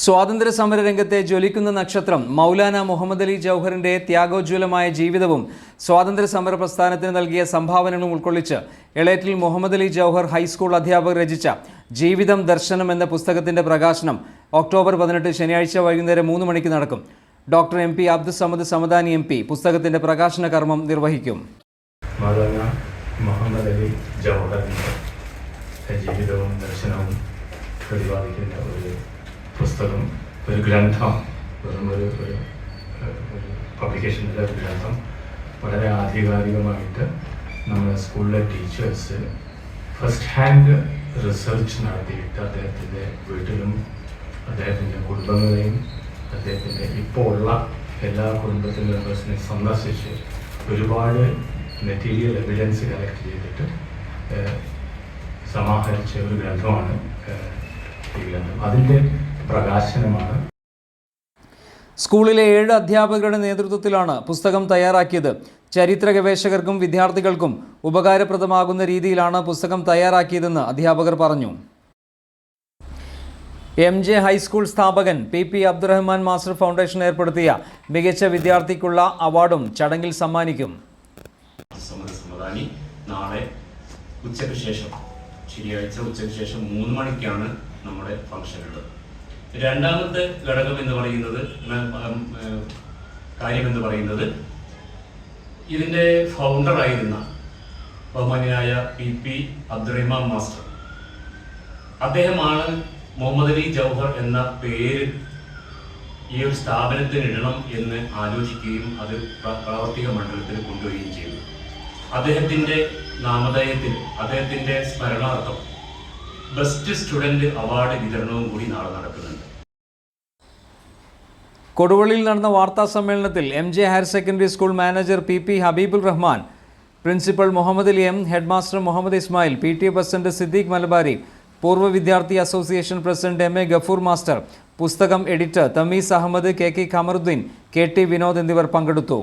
സ്വാതന്ത്ര്യ സമര രംഗത്തെ ജ്വലിക്കുന്ന നക്ഷത്രം മൗലാന മുഹമ്മദ് അലി ജൗഹറിന്റെ ത്യാഗോജ്വലമായ ജീവിതവും സ്വാതന്ത്ര്യ സമര പ്രസ്ഥാനത്തിന് നൽകിയ സംഭാവനകളും ഉൾക്കൊള്ളിച്ച് എളേറ്റിൽ മുഹമ്മദ് അലി ജൗഹർ ഹൈസ്കൂൾ അധ്യാപകർ രചിച്ച ജീവിതം ദർശനം എന്ന പുസ്തകത്തിന്റെ പ്രകാശനം ഒക്ടോബർ പതിനെട്ട് ശനിയാഴ്ച വൈകുന്നേരം മൂന്ന് മണിക്ക് നടക്കും. Doctor M P Abdussamad Samadani M P പുസ്തകത്തിന്റെ പ്രകാശന കർമ്മം നിർവഹിക്കും. ജീവിതവും ദർശനവും പ്രതിപാദിക്കുന്ന ഒരു പുസ്തകം ഒരു ഗ്രന്ഥം വെറും ഒരു പബ്ലിക്കേഷനിലെ ഒരു ഗ്രന്ഥം. വളരെ ആധികാരികമായിട്ട് നമ്മുടെ സ്കൂളിലെ ടീച്ചേഴ്സ് ഫസ്റ്റ് ഹാൻഡ് റിസർച്ച് നടത്തിയിട്ട് അദ്ദേഹത്തിന്റെ വീട്ടിലും അദ്ദേഹത്തിന്റെ കുടുംബങ്ങളെയും അദ്ദേഹത്തിന്റെ ഇപ്പോൾ ഉള്ള എല്ലാ കുടുംബത്തിന്റെ മെമ്പേഴ്സിനെ സന്ദർശിച്ച് ഒരുപാട് മെറ്റീരിയൽ എവിഡൻസ് കളക്ട് ചെയ്തിട്ട് സമാഹരിച്ച ഒരു ഗ്രന്ഥമാണ് ഈ ഗ്രന്ഥം. അതിന്റെ പ്രകാശനമാണ്. സ്കൂളിലെ ഏഴ് അധ്യാപകരുടെ നേതൃത്വത്തിലാണ് പുസ്തകം തയ്യാറാക്കിയത്. ചരിത്ര ഗവേഷകർക്കും വിദ്യാർത്ഥികൾക്കും ഉപകാരപ്രദമാകുന്ന രീതിയിലാണ് പുസ്തകം തയ്യാറാക്കിയതെന്ന് അധ്യാപകർ പറഞ്ഞു. എം ജെ ഹൈസ്കൂൾ സ്ഥാപകൻ P P Abdurahman master foundation ഏർപ്പെടുത്തിയ മികച്ച വിദ്യാർത്ഥിക്കുള്ള അവാർഡും ചടങ്ങിൽ സമ്മാനിക്കും. നാളെ ഉച്ചയ്ക്ക് ശേഷം ശനിയാഴ്ച ഉച്ചയ്ക്ക് ശേഷം മൂന്ന് മണിക്കാണ് നമ്മുടെ ഫംഗ്ഷൻ ഉള്ളത് രണ്ടാമത്തെ ഘടകം എന്ന് പറയുന്നത് കാര്യം എന്ന് പറയുന്നത് ഇതിന്റെ ഫൗണ്ടറായിരുന്ന ബഹുമാനായ പി പി അബ്ദുറഹിമാൻ മാസ്റ്റർ. അദ്ദേഹമാണ് മുഹമ്മദ് അലി ജൗഹർ എന്ന പേര് ഈ ഒരു സ്ഥാപനത്തിന് ഇടണം എന്ന് ആലോചിക്കുകയും അത് പ്ര- പ്രാവർത്തിക മണ്ഡലത്തിൽ കൊണ്ടുവരികയും ചെയ്തു. അദ്ദേഹത്തിന്റെ നാമധേയത്തിൽ അദ്ദേഹത്തിന്റെ സ്മരണാർത്ഥം ബെസ്റ്റ് സ്റ്റുഡന്റ് അവാർഡ് വിതരണവും കൂടി നാളെ നടക്കുന്നുണ്ട്. കൊടുവള്ളിയിൽ നടന്ന വാർത്താ സമ്മേളനത്തിൽ M J higher secondary school manager P P Habibul Rahman principal Muhammad Ali M headmaster Muhammad Ismail P T A president Siddique Malabari പൂർവ വിദ്യാർത്ഥി association president M A Gafoor master പുസ്തകം editor Thamees Ahmed K K Khamaruddeen K T Vinod എന്നിവർ പങ്കെടുത്തു.